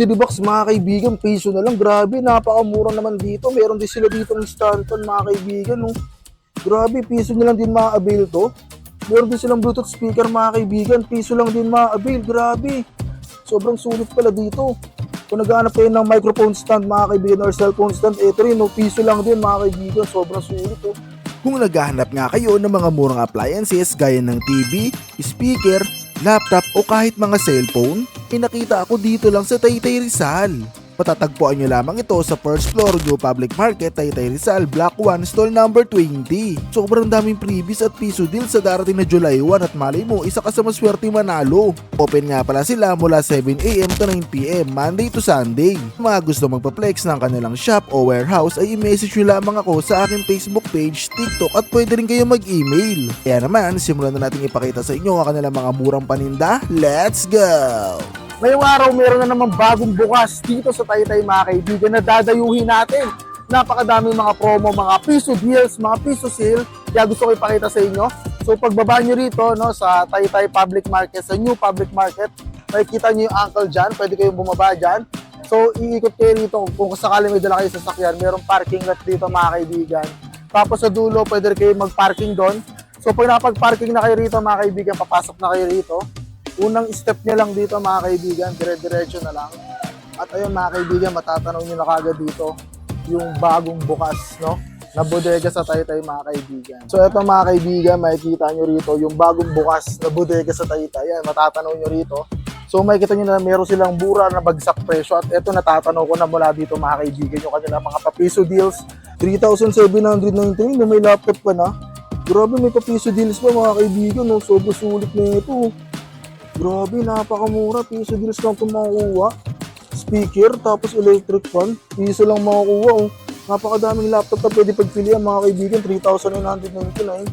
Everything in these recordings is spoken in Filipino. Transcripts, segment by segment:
Mystery box mga kaibigan, piso na lang. Grabe, napakamura naman dito. Meron din sila dito ng Stanton mga kaibigan. No? Grabe, piso na lang din ma-avail to. Meron din silang Bluetooth speaker mga kaibigan. Piso lang din ma-avail. Grabe. Sobrang sulit pala dito. Kung naghahanap kayo ng microphone stand mga kaibigan or cellphone stand, eto rin, no, piso lang din mga kaibigan. Sobrang sulit. Oh. Kung naghahanap nga kayo ng mga murang appliances gaya ng TV, speaker, laptop o kahit mga cellphone, pinakita ako dito lang sa Taytay Rizal. Patatagpuan nyo lamang ito sa first floor New Public Market, Taytay Rizal, Block 1, stall number 20. Sobrang daming freebies at piso deal sa darating na July 1 at malay mo, isa ka sa maswerte manalo. Open nga pala sila mula 7am to 9pm, Monday to Sunday. Mga gusto magpa-flex ng kanilang shop o warehouse ay i-message nyo lamang ako sa aking Facebook page, TikTok at pwede rin kayo mag-email. Kaya naman, simulan na natin ipakita sa inyo ang kanilang mga murang paninda. Let's go! Ngayong araw, meron na naman bagong bukas dito sa Taytay mga kaibigan na dadayuhin natin. Napakadaming mga promo, mga piso deals, mga piso sale. Kaya gusto ko ipakita sa inyo. So pagbaba nyo rito no, sa Taytay Public Market, sa New Public Market, makikita nyo yung uncle dyan. Pwede kayong bumaba dyan. So iikot kayo rito kung sakali may dala kayo sa sakyan. Merong parking lot dito mga kaibigan. Tapos sa dulo, pwede kayo mag-parking doon. So pag nakapag-parking na kayo rito mga kaibigan, papasok na kayo rito. Unang step niya lang dito mga kaibigan, dire-diretso na lang. At ayun mga kaibigan, matatanaw nyo na kagad dito yung bagong bukas, no? Na bodega sa Taytay mga kaibigan. So eto mga kaibigan, makikita nyo rito yung bagong bukas na bodega sa Taytay. Yan, matatanaw nyo rito. So makikita nyo na meron silang bura na bagsak presyo at eto natatanaw ko na mula dito mga kaibigan yung kanilang mga papiso deals. 3,799 na may laptop ka na. Grabe may papiso deals pa mga kaibigan, no? Sobrang sulit na ito. Grabe, napakamura. Piso deals lang itong makukuha. Speaker, tapos electric fan. Piso lang makukuha. Oh. Napakadaming laptop na pwede pagpilian mga kaibigan. 3,999.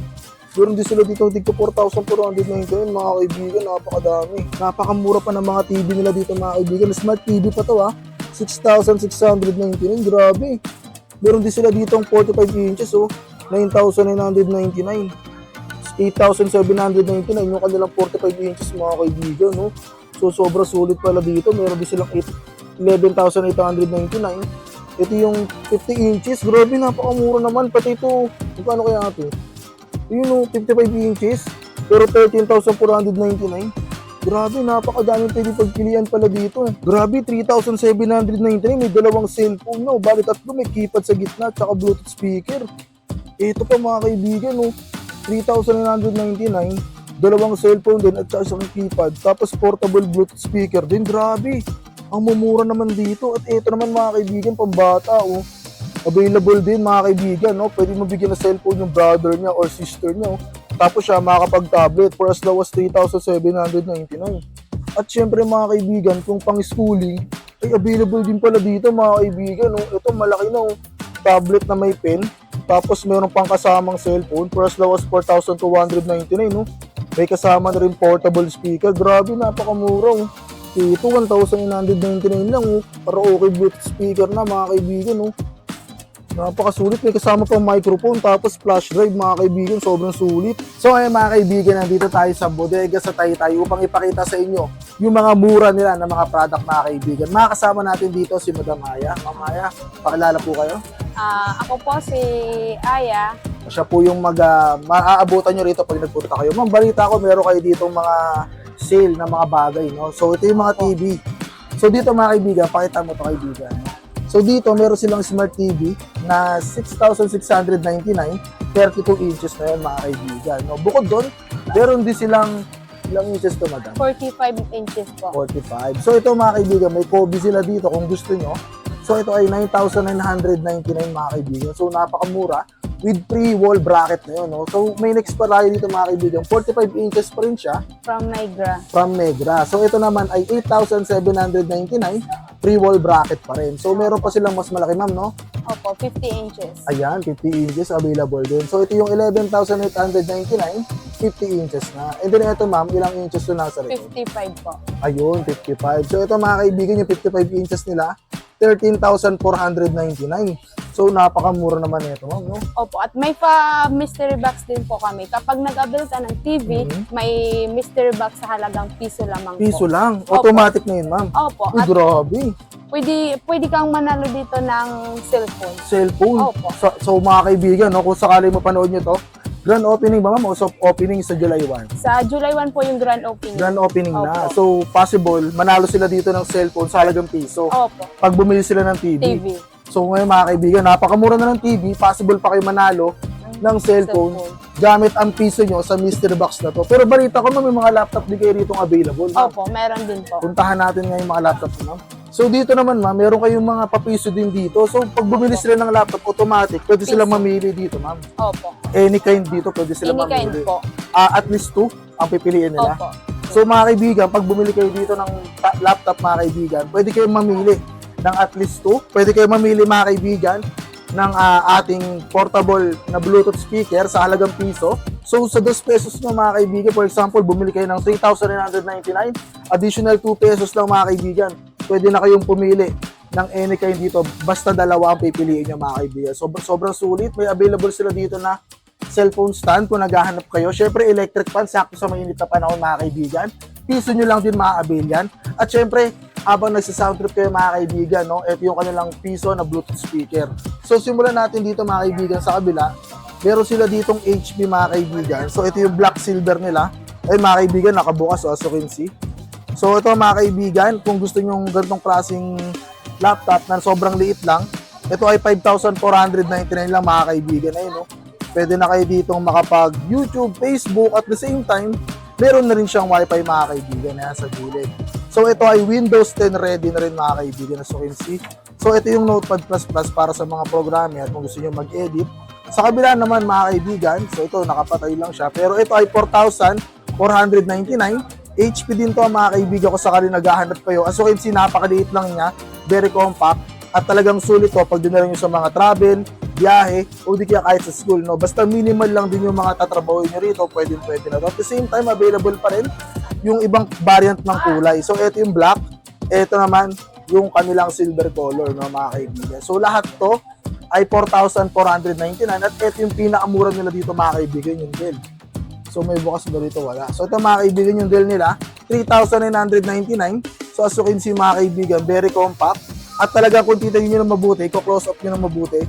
Meron din sila dito dito 4,499 mga kaibigan. Napakadami. Napakamura pa ng mga TV nila dito mga kaibigan. Smart TV pa to ah. 6,699. Grabe. Meron din sila dito 45 inches oh. 9,999. 8,799 yung kanilang 45 inches mga kaibigan, no? So, sobra sulit pala dito. Meron din silang 8 11,899. Ito yung 50 inches. Grabe, napakamura naman. Pati ito, magkano kaya ito? Yun, no, 55 inches. Pero 13,499. Grabe, napakadaming pwede pagpilian pala dito. Grabe, 3,799. May dalawang cellphone, no? Bali tatlo, may keypad sa gitna, tsaka Bluetooth speaker. Ito pa mga kaibigan, no? 3,999, dalawang cellphone din at isang keypad, tapos portable Bluetooth speaker din, grabe. Ang mumura naman dito at ito naman mga kaibigan, pambata oh. Available din mga kaibigan, no? Pwede mo bigyan ng cellphone yung brother niya or sister niya, oh. Tapos siya makakapag-tablet for as low as 3,799. At syempre mga kaibigan, kung pang-schooling, ay available din pala dito mga kaibigan, no? Ito malaki na, oh. Tablet na may pen, tapos meron pang kasamang cellphone for as low as 4,299, no? May kasama na rin portable speaker. Grabe, napakamura, oh. Ito, 1,999 lang, oh. Para okay Bluetooth speaker na, mga kaibigan, oh. Napakasulit. May kasama pang microphone, tapos flash drive, mga kaibigan. Sobrang sulit. So, ayun, mga kaibigan, nandito tayo sa bodega sa Taytay upang ipakita sa inyo yung mga mura nila ng mga product, mga kaibigan. Makakasama natin dito si Madam Aya. Ma'am Aya, pakilala po kayo. Ah, ako po si Aya. Siya po yung mag, uh, maaabutan nyo rito pag nagpunta kayo. Ma'am, balita ko meron kayo dito mga sale na mga bagay, no? So, ito yung mga TV. So, dito mga kaibigan, pakita mo to kaibigan. So, dito meron silang smart TV na 6,699, 32 inches na yun mga kaibigan. No? Bukod doon, meron din silang ilang inches to, madam? 45 inches po. 45. So ito mga kaibigan, may Kobe sila dito kung gusto nyo. So ito ay 9,999 mga kaibigan. So napakamura with free wall bracket na yun. No? So may next pa tayo dito mga kaibigan. 45 inches pa rin siya From Niagara. from Negra. So ito naman ay 8,799 free wall bracket pa rin. So meron pa silang mas malaki ma'am, no? Opo, 50 inches. Ayan, 50 inches available din. So ito yung 11,899, 50 inches na. And then ito ma'am, ilang inches to nasa rin? 55 po. Ayun, 55. So ito mga kaibigan, yung 55 inches nila, 13,499. So, napakamura naman ito, ma'am, no? Opo, at may pa mystery box din po kami. Kapag nag-avail ka ng TV, Mhm. may mystery box sa halagang piso lamang Piso po. lang. Opo. Automatic na yun, ma'am. Opo, Uy, at grabe. pwede, pwede kang manalo dito ng cellphone. Cellphone. Opo. So, so, mga kaibigan, no, kung sakali mo panood nyo to, grand opening ba, ma'am? O soft opening sa July 1? Sa July 1 po yung grand opening. Grand opening na. Opo. So, possible, manalo sila dito ng cellphone sa halagang piso. Opo, Pag bumili sila ng TV. TV. So, ngayon mga kaibigan, napakamura na ng TV. Possible pa kayo manalo ng cellphone, gamit ang piso nyo sa mystery box na to. Pero balita ko, ma'am, may mga laptop din kayo rito available. ma'am. Opo, meron din po. Puntahan natin ngayon yung mga laptop ma'am. So dito naman ma'am, meron kayong mga papiso din dito. So pag bumili sila ng laptop, automatic, pwede sila Piso. mamili dito ma'am. Opo, Any kind dito, pwede sila any kind mamili. po. Ah, at least two ang pipiliin nila. Opo. So mga kaibigan, pag bumili kayo dito ng laptop mga kaibigan, pwede kayong mamili ng at least two. Pwede kayong mamili mga kaibigan ng ah, ating portable na Bluetooth speaker sa halagang piso. So sa 2 pesos nyo mga kaibigan, for example, bumili kayo ng 3,999, additional 2 pesos lang mga kaibigan. Pwede na kayong pumili ng any kind dito. Basta dalawa ang pipiliin nyo mga kaibigan. So, sobrang sulit. May available sila dito na cellphone stand kung naghahanap kayo. Syempre, electric fan, sakto sa mainit na panahon mga kaibigan. Piso nyo lang din maabil yan. At syempre, habang nagsa-sound trip kayo mga kaibigan, no, ito yung kanilang piso na Bluetooth speaker. So, simulan natin dito mga kaibigan sa kabila. Meron sila ditong HP mga kaibigan. So, ito yung black silver nila. Ay mga kaibigan, nakabukas oh, as you can see. So, ito mga kaibigan, kung gusto nyo ganitong klaseng laptop na sobrang liit lang, ito ay 5,499 lang mga kaibigan. Ayun, no? Pwede na kayo ditong makapag YouTube, Facebook, at the same time, meron na rin siyang wifi mga kaibigan na sa gilid. So ito ay Windows 10 ready na rin mga kaibigan as you can see. So ito yung Notepad++ para sa mga programmer kung gusto niyo mag-edit. Sa kabila naman mga kaibigan, so ito nakapatay lang siya. Pero ito ay 4,499. HP din to mga kaibigan ko sakali naghahanap kayo. As you can see, napakaliit lang niya. Very compact. At talagang sulit to pag dinala nyo sa mga travel, biyahe, o di kaya kahit sa school. No? Basta minimal lang din yung mga tatrabaho nyo rito, pwede pwede na to. At the same time, available pa rin yung ibang variant ng kulay. So, ito yung black. Ito naman, yung kanilang silver color, no, mga kaibigan. So, lahat to ay 4,499 at ito yung pinakamura nila dito, mga kaibigan, yung Dell. So, may bukas ba dito? Wala. So, ito, mga kaibigan, yung Dell nila, 3,999. So, as you can mga kaibigan, very compact. At talaga, kung titignan nyo na mabuti, close up nyo na mabuti,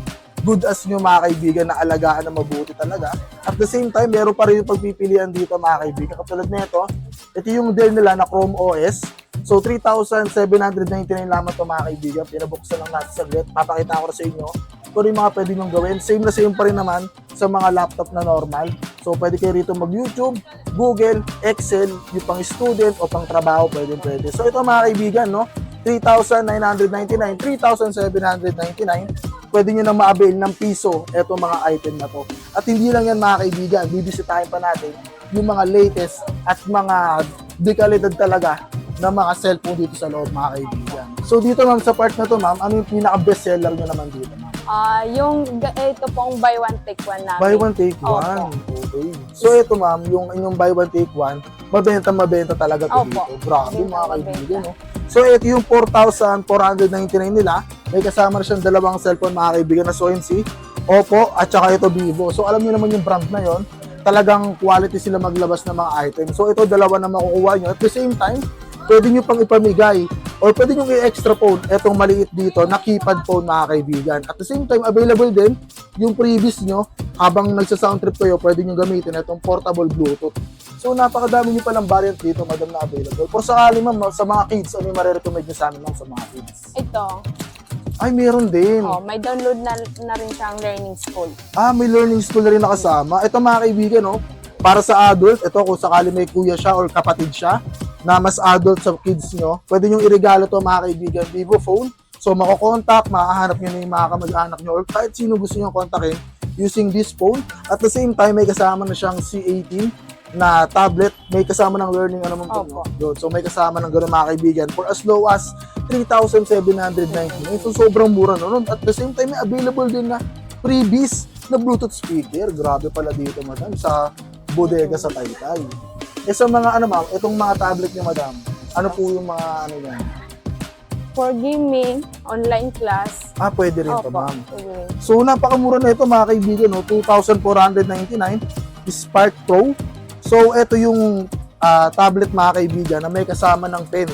good as nyo mga kaibigan na alagaan na mabuti talaga. At the same time, meron pa rin yung pagpipilian dito mga kaibigan. Katulad nito, ito yung Dell nila na Chrome OS. So, 3,799 lamang ito mga kaibigan. Pinabuksan lang natin saglit. Papakita ko sa inyo ano yung mga pwede nyong gawin. Same na same pa rin naman sa mga laptop na normal. So, pwede kayo rito mag-YouTube, Google, Excel, yung pang student o pang trabaho, pwede pwede. So, ito mga kaibigan, no? 3,999, 3,799, pwede nyo na ma-avail ng piso itong mga item na to. At hindi lang yan mga kaibigan, bibisitahin pa natin yung mga latest at mga dekalidad talaga ng mga cellphone dito sa loob mga kaibigan. So dito ma'am, sa part na to ma'am, ano yung pinaka-best seller nyo naman dito ma'am? Ah, yung ito pong buy one take one namin. Buy one, take Opo. one. Okay. So ito ma'am, yung inyong buy one, take one, mabenta mabenta talaga to Opo. dito. Grabe Mabenta, mga mabenta. kaibigan. No? So ito yung 4,499 nila. May kasama na siyang dalawang cellphone mga kaibigan na SONC, Oppo, at saka ito Vivo. So alam niyo naman yung brand na yon talagang quality sila maglabas ng mga items. So ito dalawa na makukuha nyo. At the same time, pwede nyo pang ipamigay or pwede nyo i-extra phone etong maliit dito na keypad phone mga kaibigan. At the same time, available din yung previous nyo habang nagsa-sound trip kayo, pwede nyo gamitin itong portable Bluetooth. So napakadami nyo palang variant dito, madam na available. For sakali ma'am, sa mga kids, ano yung marirecommend nyo sa amin ma'am sa mga kids? Ito, Ay, meron din. oh, may download na, na rin siyang learning school. Ah, may learning school na rin nakasama. Ito mga kaibigan, no? Para sa adult, ito kung sakali may kuya siya or kapatid siya na mas adult sa kids nyo, pwede nyo iregalo to mga kaibigan, Vivo phone. So, makokontakt, makahanap nyo na yung mga kamag-anak nyo or kahit sino gusto nyo kontakin using this phone. At the same time, may kasama na siyang C18 na tablet, may kasama ng learning ano man no? So may kasama ng gano'n mga kaibigan for as low as 3,799. So sobrang mura no? At the same time, may available din na freebies na Bluetooth speaker. Grabe pala dito, madam, sa bodega sa Taytay. Eh sa mga ano ma'am, itong mga tablet niyo madam, ano po yung mga ano yan? for gaming, online class. Ah, pwede rin to, Opo, ma'am. pwede. So, napakamura na ito mga kaibigan, no? 2,499 Spark Pro. So, ito yung ah, tablet mga kaibigan na may kasama ng pen.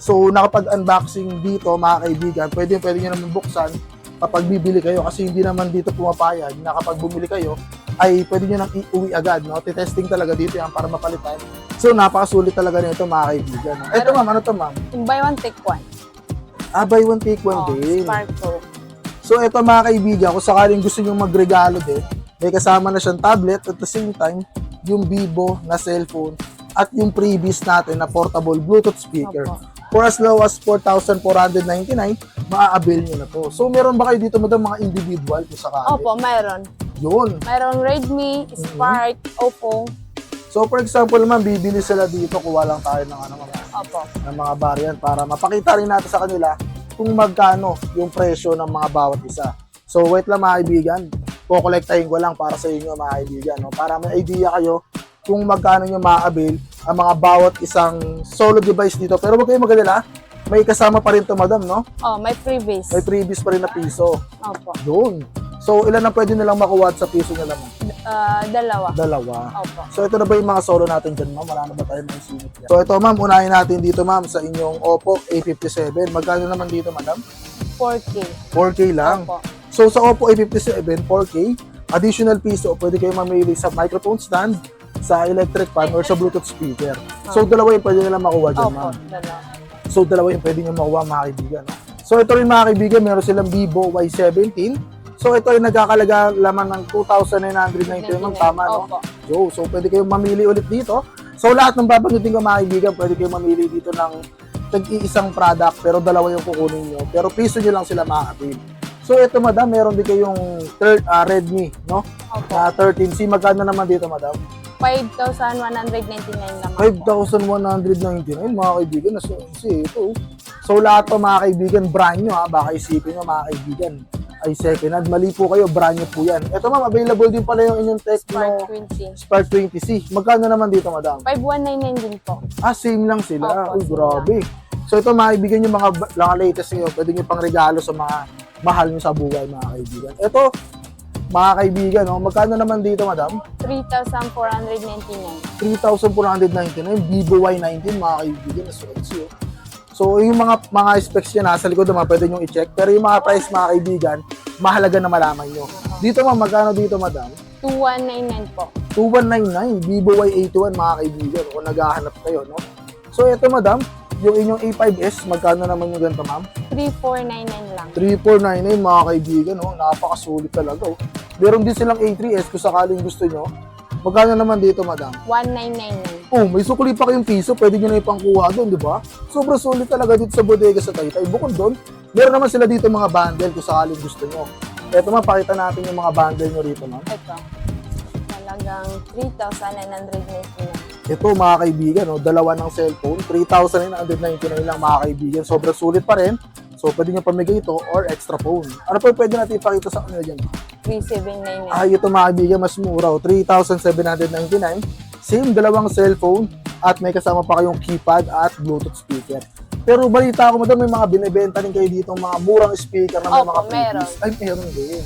So, nakapag-unboxing dito mga kaibigan, pwede, pwede nyo naman buksan kapag bibili kayo kasi hindi naman dito pumapayag na kapag bumili kayo ay pwede nyo nang iuwi agad, no? Titesting talaga dito yan para mapalitan. So, napakasulit talaga nito mga kaibigan. no? Ito ma'am, ano to ma'am? Buy one, take one. Ah, buy one, take one Oh, din. Spark Pro. So ito mga kaibigan, kung sakaling gusto nyo magregalo din, may kasama na siyang tablet at the same time, yung Vivo na cellphone at yung previous natin na portable Bluetooth speaker. Opo. For as low as 4,499, maa-avail nyo na to. So meron ba kayo dito madam mga individual kung sakali? Opo, mayroon. Yun. Mayroong Redmi, Spark, Oppo. So for example naman, bibili sila dito, kuha lang tayo ng, ano, mga, Opo. ng mga variant para mapakita rin natin sa kanila kung magkano yung presyo ng mga bawat isa. So wait lang mga kaibigan, kukolektahin ko lang para sa inyo mga kaibigan, no? para may idea kayo kung magkano nyo ma-avail ang mga bawat isang solo device dito. Pero huwag kayong magalala, may kasama pa rin to madam, no? Oh, may freebies. May previous pa rin na piso. Opo. Yun. So ilan na pwede nilang makuha sa piso nila mo? Ah, dalawa. Dalawa. Opo. So ito na ba yung mga solo natin dyan, ma'am? Na ba tayo mga sinit yan? So ito, ma'am, unahin natin dito, ma'am, sa inyong Oppo A57. Magkano naman dito, madam? 4K. 4K lang. Opo. So sa Oppo A57, 4K, additional piso, pwede kayo mamili sa microphone stand, sa electric fan, or sa Bluetooth speaker. So dalawa yung pwede nila makuha dyan, Opo, ma'am. dalawa. So dalawa yung pwede nyo makuha, mga kaibigan. So ito rin, mga kaibigan, meron silang Vivo Y17. So ito ay nagkakalaga laman ng 2,999, ma'am. Tama, no? Opo. Yo, so pwede kayong mamili ulit dito. So lahat ng babanggitin ko mga kaibigan, pwede kayong mamili dito ng tag-iisang product pero dalawa yung kukunin nyo. Pero piso nyo lang sila makakapil. So ito madam, meron din kayong third, ah, Redmi, no? Opo. Na 13C. Magkano naman dito madam? 5,199 naman po. 5,199 mga kaibigan. Na so, ito. So lahat to mga kaibigan, brand nyo ha. Baka isipin nyo mga kaibigan ay second hand. Mali po kayo, brand nyo po yan. Ito ma'am, available din pala yung inyong Spark Tecno 20. Spark 20C. Magkano naman dito madam? 5199 din po. Ah, same lang sila. Opo, Uy, grabe. So ito mga kaibigan yung mga, mga latest nyo, pwede nyo pang regalo sa mga mahal nyo sa buhay mga kaibigan. Ito, mga kaibigan, no, magkano naman dito madam? 3,499. 3,499, Vivo Y19 mga kaibigan, it's you. So yung mga mga specs yan nasa likod naman, pwede nyo i-check. Pero yung mga price mga kaibigan, mahalaga na malaman nyo. Dito ma'am, magkano dito madam? 2199 po. 2199, Vivo Y81 mga kaibigan, kung naghahanap kayo, no? So ito madam, yung inyong A5S, magkano naman yung ganito ma'am? 3499 lang. 3499 mga kaibigan, oh, napakasulit talaga. Oh. Meron din silang A3S kung sakaling gusto nyo. Magkano naman dito madam? 1999. Oh, may sukli pa kayong piso, pwede nyo na ipangkuha doon, di ba? Sobrang sulit talaga dito sa bodega sa Taytay. Bukod doon, meron naman sila dito mga bundle kung sakaling gusto nyo. Eto ma'am, pakita natin yung mga bundle nyo rito ma'am. Ito. Talagang 3,999. Ito mga kaibigan, no, dalawa ng cellphone, 3,999 lang mga kaibigan. Sobrang sulit pa rin. So, pwede nyo pamigay ito or extra phone. Ano pa pwede natin ipakita sa kanila dyan? 3799. Ay, ito mga kaibigan, mas mura. oh, 3,799. Same, dalawang cellphone at may kasama pa kayong keypad at Bluetooth speaker. Pero balita ko, madam, may mga binibenta din kayo dito mga murang speaker na may Opo, mga meron. Ay, meron din.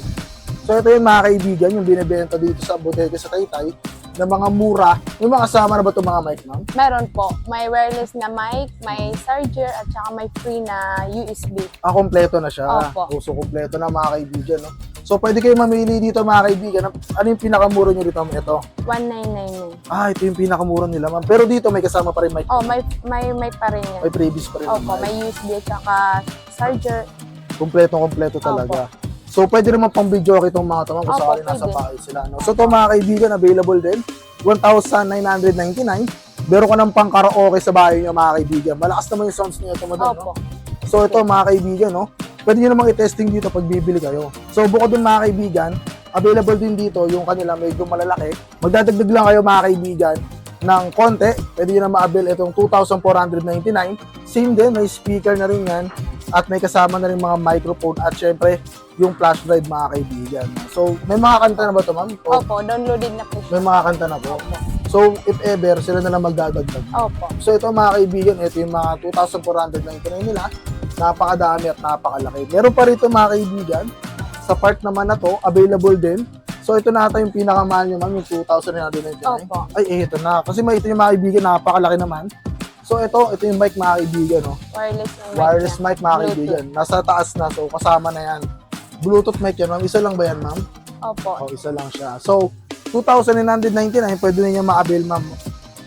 So, ito yung mga kaibigan, yung binibenta dito sa bodega sa Taytay na mga mura. May mga kasama na ba itong mga mic, ma'am? Meron po. May wireless na mic, may charger, at saka may free na USB. Ah, kompleto na siya. Opo. Oh, So, kompleto na mga kaibigan, no? So, pwede kayo mamili dito mga kaibigan. Ano yung pinakamura nyo dito? Ito. 1999. Ah, ito yung pinakamura nila, ma'am. Pero dito may kasama pa rin mic. Oh, may may may pa rin yan. May previous pa rin. Opo, may USB at saka charger. Kompletong kompleto talaga. So, pwede naman pang video itong mga tamang kung Opo, sakali nasa pwede. bahay sila. No? So, ito mga kaibigan, available din. 1,999. Meron ka ng pang karaoke sa bahay niyo mga kaibigan. Malakas naman yung sounds niya ito, madam. No? Opo. So ito mga kaibigan, no? Pwede nyo namang i-testing dito pag bibili kayo. So bukod dun mga kaibigan, available din dito yung kanila medyo malalaki. Magdadagdag lang kayo mga kaibigan ng konti. Pwede nyo na ma-avail itong 2,499. Same din, may speaker na rin yan. At may kasama na rin mga microphone at syempre yung flash drive mga kaibigan. So may mga kanta na ba ito ma'am? O Opo, downloaded na po siya. may mga kanta na po. So if ever, sila na lang magdadagdag. Opo. So ito mga kaibigan, ito yung mga 2,499 nila. Napakadami at napakalaki. Meron pa rito mga kaibigan, sa part naman na to, available din. So ito na ata yung pinakamahal nyo ma'am, yung 2,999. Opo. Ay, eh, ito na. Kasi may ito yung mga kaibigan, napakalaki naman. So ito, ito yung mic mga kaibigan, no? Wireless na mic Wireless niya. mic mga kaibigan. Nasa taas na, so kasama na yan. Bluetooth mic yan, ma'am. Isa lang ba yan, ma'am? Opo. O, isa lang siya. So, 2,999, pwede na niya ma-avail, ma'am.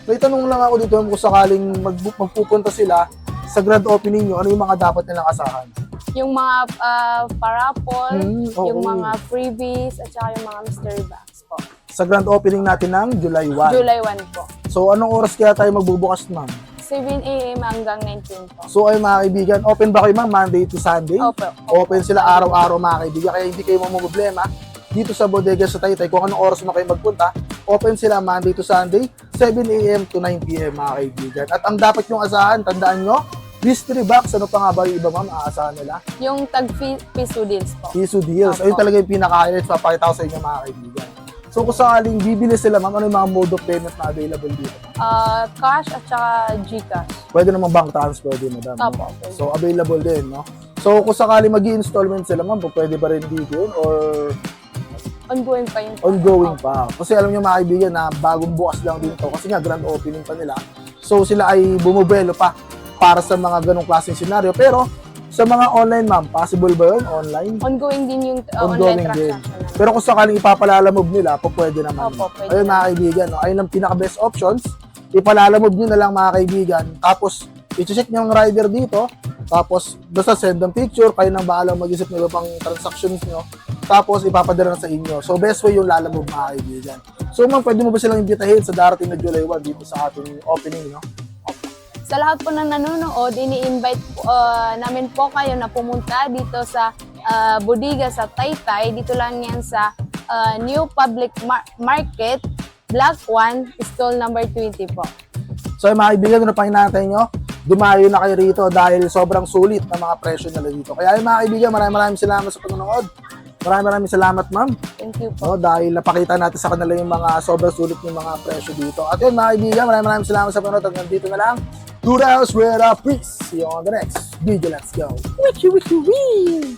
May tanong lang ako dito, ma'am, kung sakaling mag magpupunta sila sa grand opening nyo, ano yung mga dapat nilang asahan? Yung mga ah, parapol, Hmm, oo. yung mga freebies, at saka yung mga mystery box po. Sa grand opening natin ng July 1. July 1 po. So, anong oras kaya tayo magbubukas, ma'am? 7 a.m. hanggang 19 po. So, ay mga kaibigan, open ba kayo, ma'am, Monday to Sunday? Opo. Open sila araw-araw mga kaibigan, kaya hindi kayo mamumblema dito sa bodega sa Taytay. Kung anong oras mo kayo magpunta, open sila Monday to Sunday, 7 a.m. to 9 p.m. mga kaibigan. At ang dapat nyong asahan, tandaan nyo, mystery box, ano pa nga ba yung iba ma'am, aasahan nila? Yung tag piso deals po. Piso deals. Ayun talaga yung pinaka-highlights, papakita ko sa inyo mga kaibigan. So kung sakaling bibili sila ma'am, ano yung mga mode of payment na available dito? Ah, cash at saka Gcash. Pwede naman bank transfer din, madam. no? Opo. pwede. So, available din, no? So, kung sakali mag installment sila, ma'am, pwede ba rin dito yun? Or ongoing pa yun. ongoing pa? Kasi alam nyo mga kaibigan na bagong bukas lang din to. Kasi nga, grand opening pa nila. So, sila ay bumubelo pa para sa mga ganong klaseng senaryo. Pero, sa mga online, ma'am, possible ba yun? Online? Ongoing din yung uh, online din. transaction namin. Pero kung sakaling ipapalalamove nila, po pwede naman. Opo, pwede Ayun mga kaibigan, no? ayun ang pinaka-best options. Ipalalamove nyo na lang mga kaibigan. Tapos, i-check nyo ang rider dito. Tapos, basta send ng picture. Kayo nang bahala mag-isip nyo pang transactions nyo. Tapos, ipapadala na sa inyo. So, best way yung lalamove mga kaibigan. So, ma'am, pwede mo ba silang imbitahin sa darating na July 1 dito sa ating opening, no? Sa lahat po ng nanonood, ini-invite uh, namin po kayo na pumunta dito sa uh, Bodega sa Taytay. Dito lang yan sa uh, New Public Mar- Market, Block 1, stall number 20 po. So, yung mga kaibigan, ano pang inaantay nyo? Dumayo na kayo rito dahil sobrang sulit na mga presyo nila dito. Kaya yung mga kaibigan, maraming maraming salamat sa panonood. Maraming maraming salamat, ma'am. Thank you po. No, dahil napakita natin sa kanila yung mga sobrang sulit yung mga presyo dito. At yun, mga kaibigan, maraming maraming salamat sa panonood. At nandito na lang. Two House with a Peace. See you on the next video. Let's go. Witchy, witchy, wee!